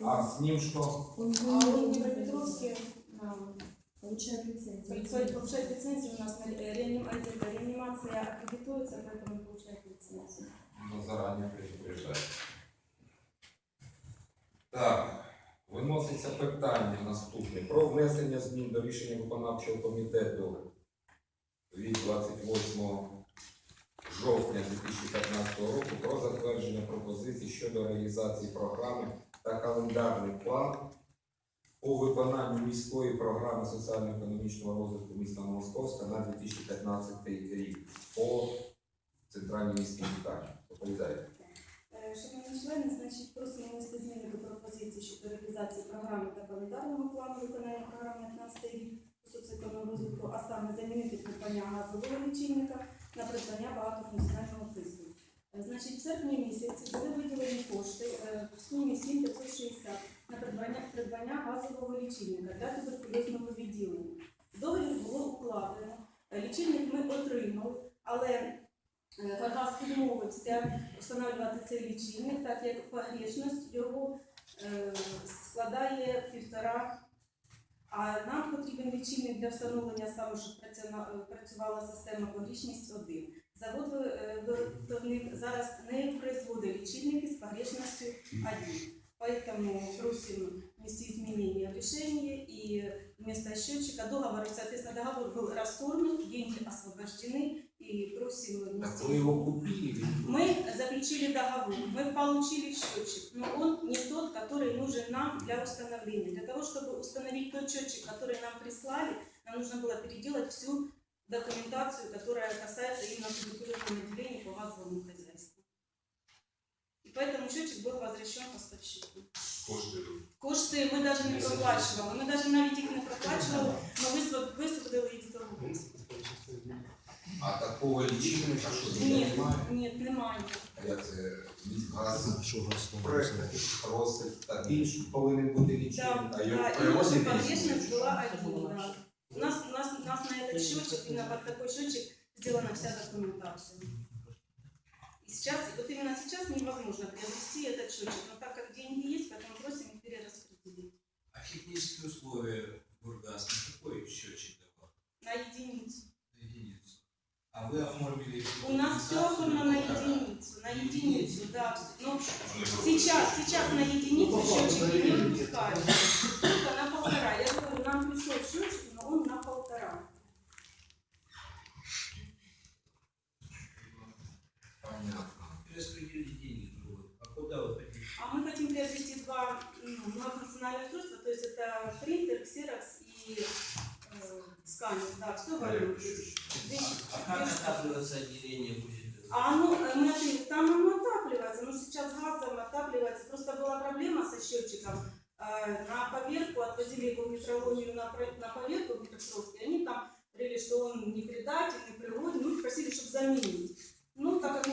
А с ним что? Он А у Днепропетровске получает лицензию. получает лицензию у нас на реанимация аккредитуется, поэтому получает лицензию. Ну, заранее предупреждаю. Так, виноситься питання наступне. Про внесення змін до рішення виконавчого комітету від 28 жовтня 2015 року про затвердження пропозицій щодо реалізації програми та календарний план по виконанню міської програми соціально-економічного розвитку міста Московська на 2015 рік по центральній міській лікарні. Доповідайте. Шановні члени, значить, просимо внести зміни до пропозиції щодо реалізації програми та календарного плану виконання програми на 15 рік по соціальному розвитку, а саме замінити придбання газового лічильника на придбання багатофункціонального пристрою. Значить, в серпні місяці були виділені кошти е, в сумі 7560 на придбання, придбання газового лічильника для туберкульозного відділення. Договір було укладено, е, лічильник ми отримали, але е, Гаргаз відмовився встановлювати цей лічильник, так як погрішність його складає півтора. А нам потрібен лічильник для встановлення саме, щоб працювала система погрішність 1. Завод е, виготовник зараз не производить лічильники з погрешностью 1. Поэтому просим внести изменения в решение и вместо счетчика договор, соответственно, договор был расторгнут, деньги освобождены и просим Так внести вы его купили? мы заключили договор, мы получили счетчик, но он не тот, который нужен нам для установления. Для того, чтобы установить тот счетчик, который нам прислали, нам нужно было переделать всю документацию, которая касается именно туберкулезного отделения по газовому хозяйству. И поэтому счетчик был возвращен поставщику. Кошти. Кошти ми навіть не проплачували. Ми навіть навіть їх не проплачували, ми висвоб- висвободили їх з договору. А такого лічильника, що Ні, немає? ні, немає. А як це міськгаз Що газ проект просить, та більш повинен бути лічильник, а його Да, и привозять наша десь. погрешность была один, да. У нас, у нас, у нас на этот счетчик, именно под такой счетчик сделана вся документация. И сейчас, вот именно сейчас невозможно приобрести этот счетчик, но так как деньги есть, поэтому просим их перераспределить А технические условия Бургас на какой счетчик давал? на единицу. На единицу. А вы оформили... У нас все оформлено на единицу, на единицу, да. Но сейчас, сейчас на единицу счетчики не выпускают, только на полтора. Я говорю, нам пришел счетчик, но он на полтора. Понятно. Распределить деньги другой. А куда вы хотите? А мы хотим приобрести два ну, многофункциональных устройства, то есть это принтер, ксерокс и э, сканер, да, все в одном. А как отапливаться отделение будет? А оно, э, смотри, там оно отапливается, но сейчас газом отапливается. Просто была проблема со счетчиком. Э, На поверку отвозили его в метрологию на, на поверку в Петровске. Они там говорили, что он не предательный, природный, ну, просили, чтобы заменить.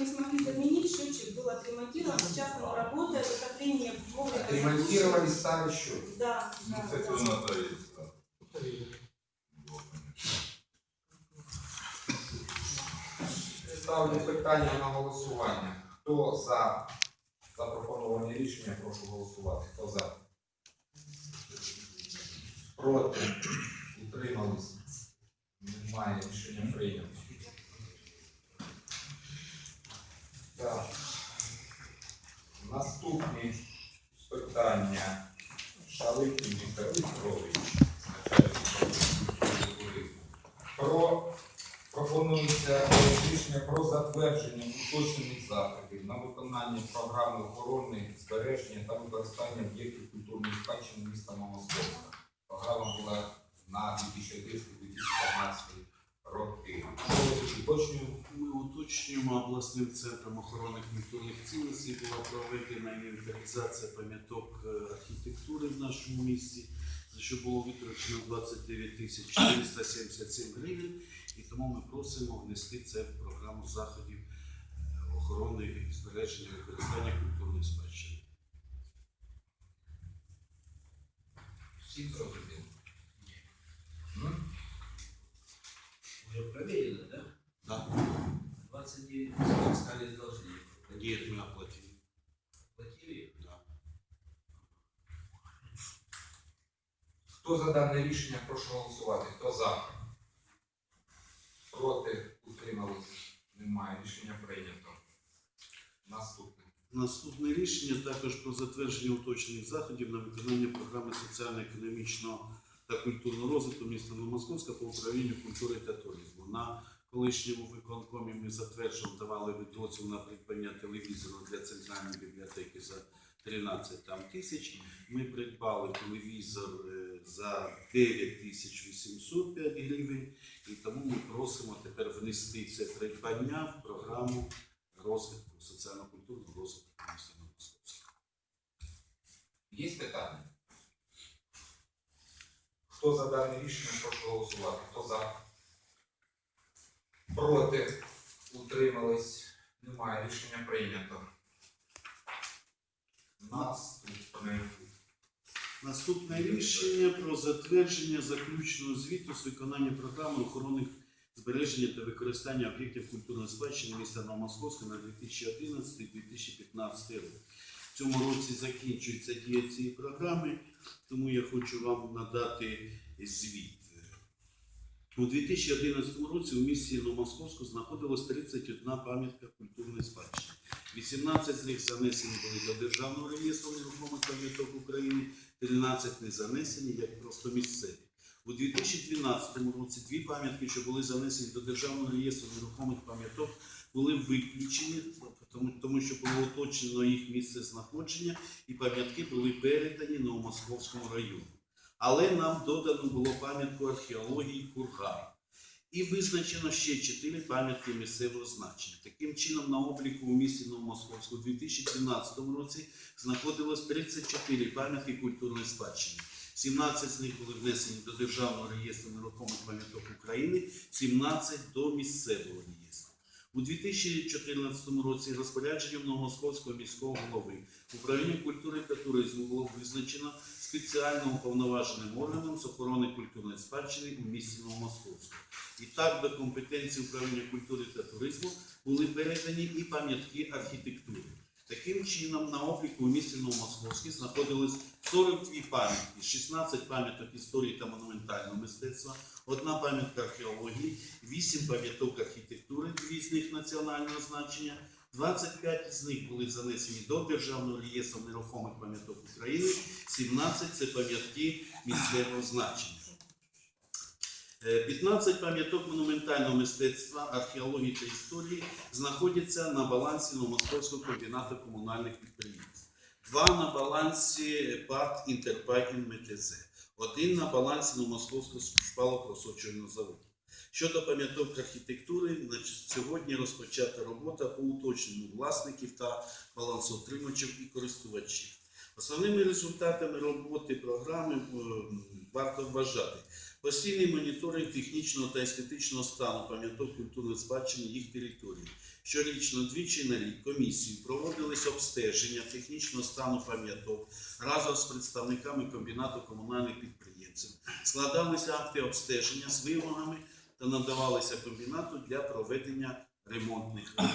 Не смогли заменить, счетчик был отремонтирован, сейчас он работает, отопление вовремя Отремонтировали старый счет. Да, Ну, да, кстати, да. у нас да, есть. да. Ставлю питання на голосування. Хто за запропоновані рішення, прошу голосувати. Хто за? Проти? Утримались? Немає рішення прийнято. Так. Наступні питання. Шаликін Віктор Петрович. Про пропонується рішення про затвердження уточнених заходів на виконання програми охорони, збереження та використання об'єктів культурної спадщини міста Московська. Програма була на 2011-2015 Що ви тут уточнюємо? Ми уточнюємо обласним центром охорони культурних цінностей була проведена інвентаризація пам'яток е, архітектури в нашому місті, за що було витрачено 29 тисяч 477 гривень. І тому ми просимо внести це в програму заходів е, охорони і збереження використання культурної спадщини. Всі зрозуміли? М? Уже проверено, да? Да. 29 тысяч стали должны. Нет, мы оплатили. Платили? Да. Хто за дане рішення, прошу голосувати. Хто за? Проти? Утримались? Немає. Рішення прийнято. Наступне. Наступне рішення також про затвердження уточнених заходів на виконання програми соціально-економічного та культурного розвитку міста Новомосковська по управлінню культури та туризму. На колишньому виконкомі ми затверджували, давали дозвіл на придбання телевізору для центральної бібліотеки за 13 там, тисяч. Ми придбали телевізор е, за 9 тисяч 805 гривень, і тому ми просимо тепер внести це придбання в програму розвитку, соціально-культурного розвитку міста Новомосковська. Є питання? Хто за дане рішення, прошу голосувати. Хто за? Проти? Утримались? Немає. Рішення прийнято. Наступне. Наступне рішення про затвердження заключного звіту з виконання програми охорони збереження та використання об'єктів культурної спадщини міста Новомосковська на 2011-2015 рік. В цьому році закінчується дія цієї програми, тому я хочу вам надати звіт. У 2011 році у місті Новомосковську знаходилось 31 пам'ятка культурної спадщини. 18 з них занесені були до Державного реєстру нерухомих пам'яток України, 13 не занесені як просто місцеві. У 2012 році дві пам'ятки, що були занесені до Державного реєстру нерухомих пам'яток, були виключені, тому, тому що було уточнено їх місце знаходження, і пам'ятки були передані Новомосковському району. Але нам додано було пам'ятку археології Курган. І визначено ще чотири пам'ятки місцевого значення. Таким чином, на обліку у місті Новомосковську у 2012 році знаходилось 34 пам'ятки культурної спадщини. 17 з них були внесені до Державного реєстру нерухомих пам'яток України, 17 до місцевого реєстру. У 2014 році розпорядженням Новомосковського міського голови управління культури та туризму було визначено спеціально уповноваженим органом з охорони культурної спадщини у місті Новомосковську. І так до компетенції управління культури та туризму були передані і пам'ятки архітектури. Таким чином, на обліку у місті Новомосковській знаходились 42 пам'ятки, 16 пам'яток історії та монументального мистецтва, одна пам'ятка археології, 8 пам'яток архітектури, дві з них національного значення, 25 з них були занесені до Державного реєстру нерухомих пам'яток України, 17 це пам'ятки місцевого значення. Е, 15 пам'яток монументального мистецтва, археології та історії знаходяться на балансі Новомосковського комбінату комунальних підприємств. Два на балансі ПАТ Інтерпайкін МТЗ, один на балансі Новомосковського шпалопросочувального заводу. Щодо пам'яток архітектури, сьогодні розпочата робота по уточненню власників та балансоутримувачів і користувачів. Основними результатами роботи програми е, варто вважати постійний моніторинг технічного та естетичного стану пам'яток культурної спадщини їх території. Щорічно двічі на рік комісією проводились обстеження технічного стану пам'яток разом з представниками комбінату комунальних підприємців. Складалися акти обстеження з вимогами та надавалися комбінату для проведення ремонтних робіт.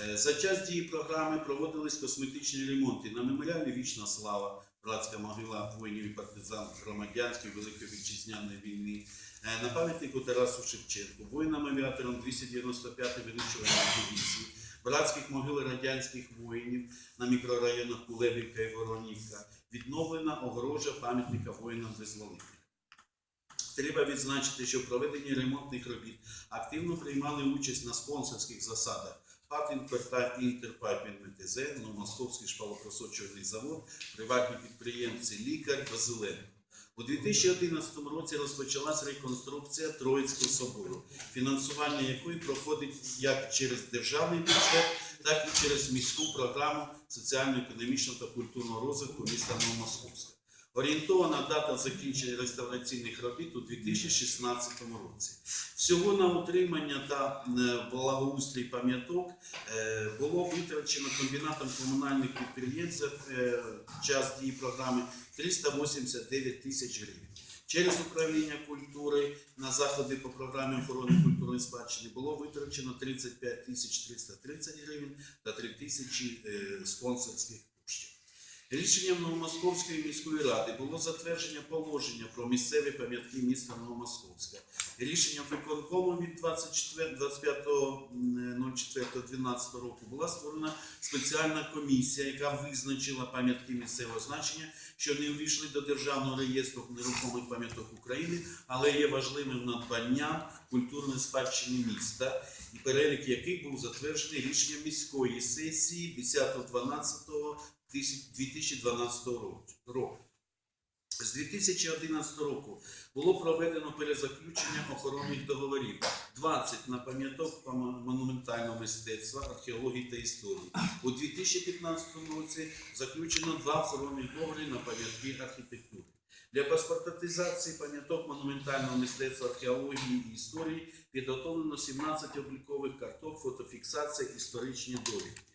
Е, За час дії програми проводились косметичні ремонти на меморіалі Вічна слава, братська могила воїнів і партизан громадянської Великої Вітчизняної війни, е, на пам'ятнику Тарасу Шевченку, воїнам-авіаторам 295-ї винищувальної дивізії, братських могил радянських воїнів на мікрорайонах Кулебівка і Воронівка, відновлена огорожа пам'ятника воїнам-визволителям. Треба відзначити, що в проведенні ремонтних робіт активно приймали участь на спонсорських засадах ПАТ «Інтерпа- Інтерпайпін МТЗ, Новомосковський шпалопросочувальний завод, приватні підприємці Лікар Базиленко. У 2011 році розпочалась реконструкція Троїцького собору, фінансування якої проходить як через державний бюджет, так і через міську програму соціально-економічного та культурного розвитку міста Новомосковська. Орієнтована дата закінчення реставраційних робіт у 2016 році. Всього на утримання та е, благоустрій пам'яток е, було витрачено комбінатом комунальних підприємств е, час дії програми 389 тисяч гривень. Через управління культури на заходи по програмі охорони культурної спадщини було витрачено 35 тисяч 330 гривень та 3 тисячі спонсорських. Рішенням Новомосковської міської ради було затвердження положення про місцеві пам'ятки міста Новомосковська. Рішенням виконкому від 24 25.04.12 року була створена спеціальна комісія, яка визначила пам'ятки місцевого значення, що не увійшли до Державного реєстру нерухомих пам'яток України, але є важливим надбанням культурної спадщини міста, і перелік яких був затверджений рішенням міської сесії 10.12.2012 року. З 2011 року було проведено перезаключення охоронних договорів 20 на пам'яток пам- монументального мистецтва, археології та історії. У 2015 році заключено два охоронних договори на пам'ятки архітектури. Для паспортизації пам'яток монументального мистецтва, археології і історії підготовлено 17 облікових карток, фотофіксація, історичні довідки.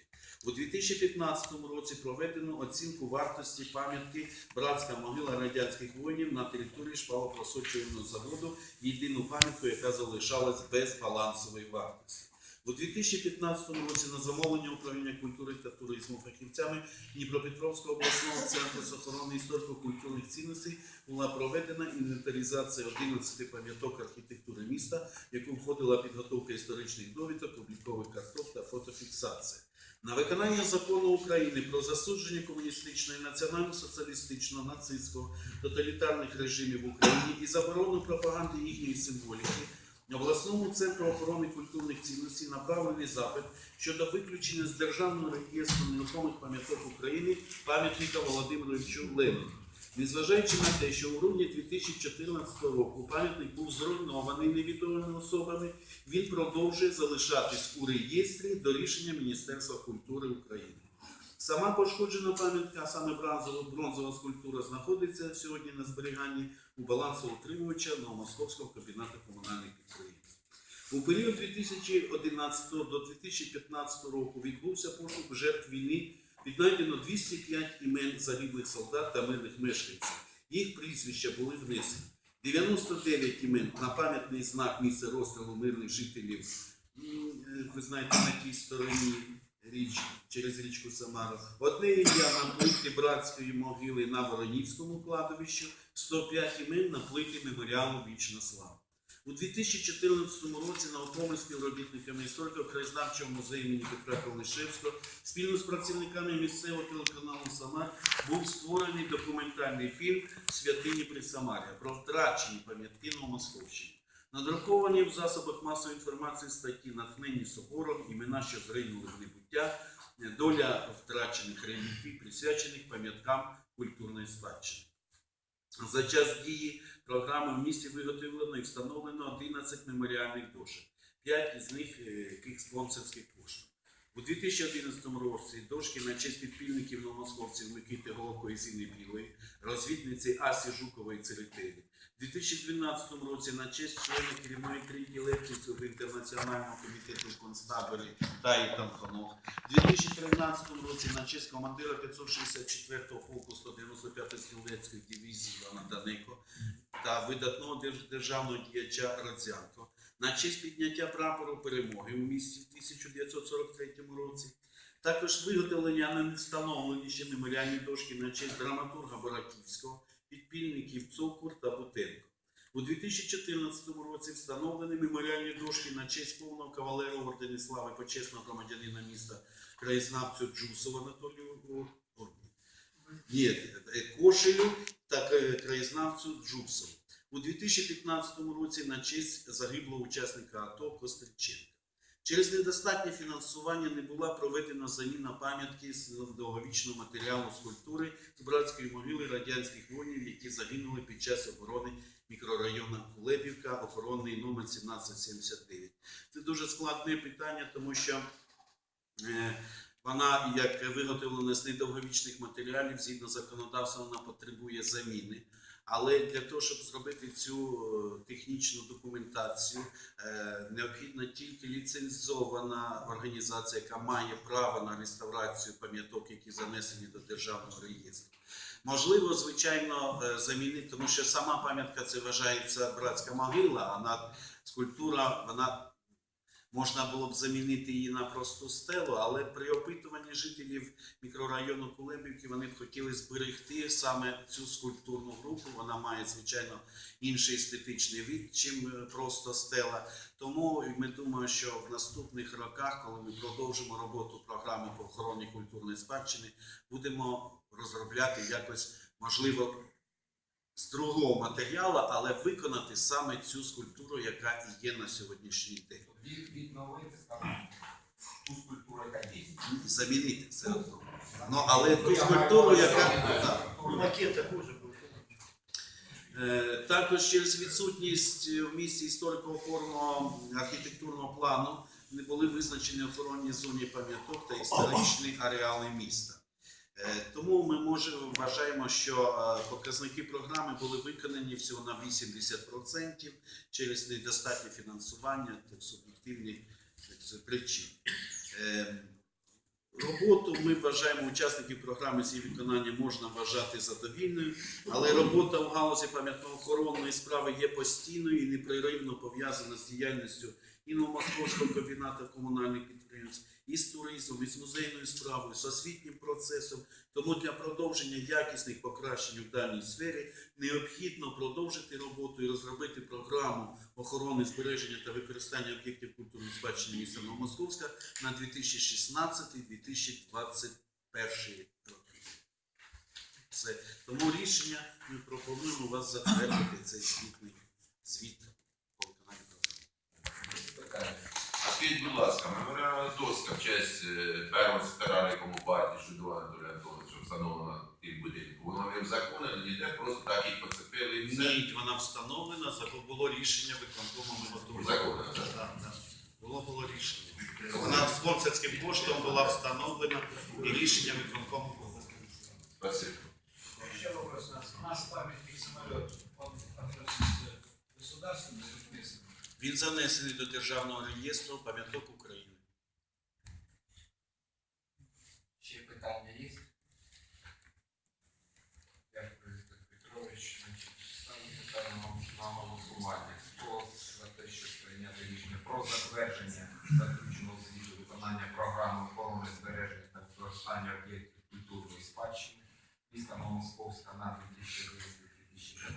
У 2015 році проведено оцінку вартості пам'ятки Братська могила радянських воїнів на території шпалопросочувального заводу, єдину пам'ятку, яка залишалась без балансової вартості. У 2015 році на замовлення управління культури та туризму фахівцями Дніпропетровського обласного центру з охорони історико-культурних цінностей була проведена інвентаризація 11 пам'яток архітектури міста, в яку входила підготовка історичних довідок, облікових карток та фотофіксація. На виконання закону України про засудження комуністичного, національно-соціалістичного, нацистського, тоталітарних режимів в Україні і заборону пропаганди їхньої символіки обласному центру охорони культурних цінностей направлений запит щодо виключення з державного реєстру нерухомих пам'яток України пам'ятника Володимировичу Леніну. Незважаючи на те, що у грудні 2014 року пам'ятник був зруйнований невідомими особами, він продовжує залишатись у реєстрі до рішення Міністерства культури України. Сама пошкоджена пам'ятка, саме бронзова, бронзова скульптура, знаходиться сьогодні на зберіганні у балансоутримувача Новомосковського кабінету комунальних підприємств. У період 2011 до 2015 року відбувся пошук жертв війни. Віднайдено 205 імен загиблих солдат та мирних мешканців. Їх прізвища були внесені. 99 імен на пам'ятний знак місця розстрілу мирних жителів. Е, Ви знаєте, на тій стороні річ через річку Самару. Одне ім'я на плиті братської могили на Воронівському кладовищі, 105 імен на плиті меморіалу Вічна слава. У 2014 році науковими співробітниками історико краєзнавчого музею імені Петра Калнишевського спільно з працівниками місцевого телеканалу Самар був створений документальний фільм Святині при Самарі про втрачені пам'ятки Новомосковщини. Надруковані в засобах масової інформації статті натхнені собором, імена, що зринули в небуття, доля втрачених реліквій, присвячених пам'яткам культурної спадщини. За час дії програми в місті виготовлено і встановлено 11 меморіальних дошок, 5 із них е, яких спонсорських коштів. У 2011 році дошки на честь підпільників новомосковців Микити Головко і Зіни Білої, розвідниці Асі Жукової Церетелі. У 2012 році на честь члена керівної трійки Левчинського інтернаціонального комітету концтаборі Таї. У 2013 році на честь командира 564-го полку 195-ї стрілецької дивізії Івана Данеко та видатного державного діяча Радзянко. На честь підняття прапору перемоги у місті в 1943 році. Також виготовлення на невстановлені ще меморіальні дошки на честь драматурга Бораківського, підпільників Цокур та Бутенко. У 2014 році встановлені меморіальні дошки на честь повного кавалера ордені слави почесного громадянина міста краєзнавцю Джусова Анатолію е, Кошелю та краєзнавцю Джусову. У 2015 році на честь загиблого учасника АТО Костриченка. Через недостатнє фінансування не була проведена заміна пам'ятки з довговічного матеріалу скульптури з братської могили радянських воїнів, які загинули під час оборони мікрорайону Кулебівка, охоронний номер 1779. Це дуже складне питання, тому що е, вона, як виготовлена з недовговічних матеріалів, згідно законодавства, вона потребує заміни. Але для того, щоб зробити цю е, технічну документацію, е, необхідна тільки ліцензована організація, яка має право на реставрацію пам'яток, які занесені до державного реєстру. Можливо, звичайно, е, замінити, тому що сама пам'ятка це вважається братська могила, а скульптура вона можна було б замінити її на просту стелу, але при опитуванні жителів мікрорайону Кулебівки вони б хотіли зберегти саме цю скульптурну групу. Вона має, звичайно, інший естетичний вид, чим е, просто стела. Тому ми думаємо, що в наступних роках, коли ми продовжимо роботу програми по охороні культурної спадщини, будемо розробляти якось, можливо, з другого матеріалу, але виконати саме цю скульптуру, яка і є на сьогоднішній день. Відновити, ту скульптуру, яка є. Замінити це. Ну, але ту скульптуру, яка. так. Макети хуже були. Е, Також через відсутність в місті історико-опорного архітектурного плану не були визначені охоронні зоні пам'яток та історичні ареали міста. Е, Тому ми можемо вважаємо, що е, показники програми були виконані всього на 80% через недостатнє фінансування та суб'єктивні причини. Е, Роботу ми вважаємо учасників програми з її виконання можна вважати задовільною, але робота в галузі пам'ятно-охоронної справи є постійною і непреривно пов'язана з діяльністю і Новомосковського комбінату комунальних підприємств, і з туризмом, і з музейною справою, з освітнім процесом. Тому для продовження якісних покращень в даній сфері необхідно продовжити роботу і розробити програму охорони збереження та використання об'єктів культурної спадщини міста Новомосковська на 2016-2021 роки. Це тому рішення ми пропонуємо вас затвердити цей звітний звіт по виконанню програми. Скажіть, будь ласка, меморіальна доска в честь е, першого секретаря якому партії Шудова Анатолія Антоновича встановлена в тих будинку. Воно не в законі, не просто так їх поцепили і все. Ні, вона встановлена, за- було рішення виконкому готові. Законно, так? Так, так. Було було рішення. Вона спонсорським коштом була встановлена і рішення виконкому було. Спасибо. Еще вопрос. У нас, у нас памятник самолет, он относится к государственному? Він занесений до Державного реєстру пам'яток України. Ще питання є? Дякую, Петрович. Ставлю питання на голосування. Хто за те, щоб прийняти рішення про затвердження заключеного звіту виконання програми охорони збереження та використання об'єктів культурної спадщини міста Московська на 2020 2020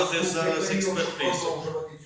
вона проходить зараз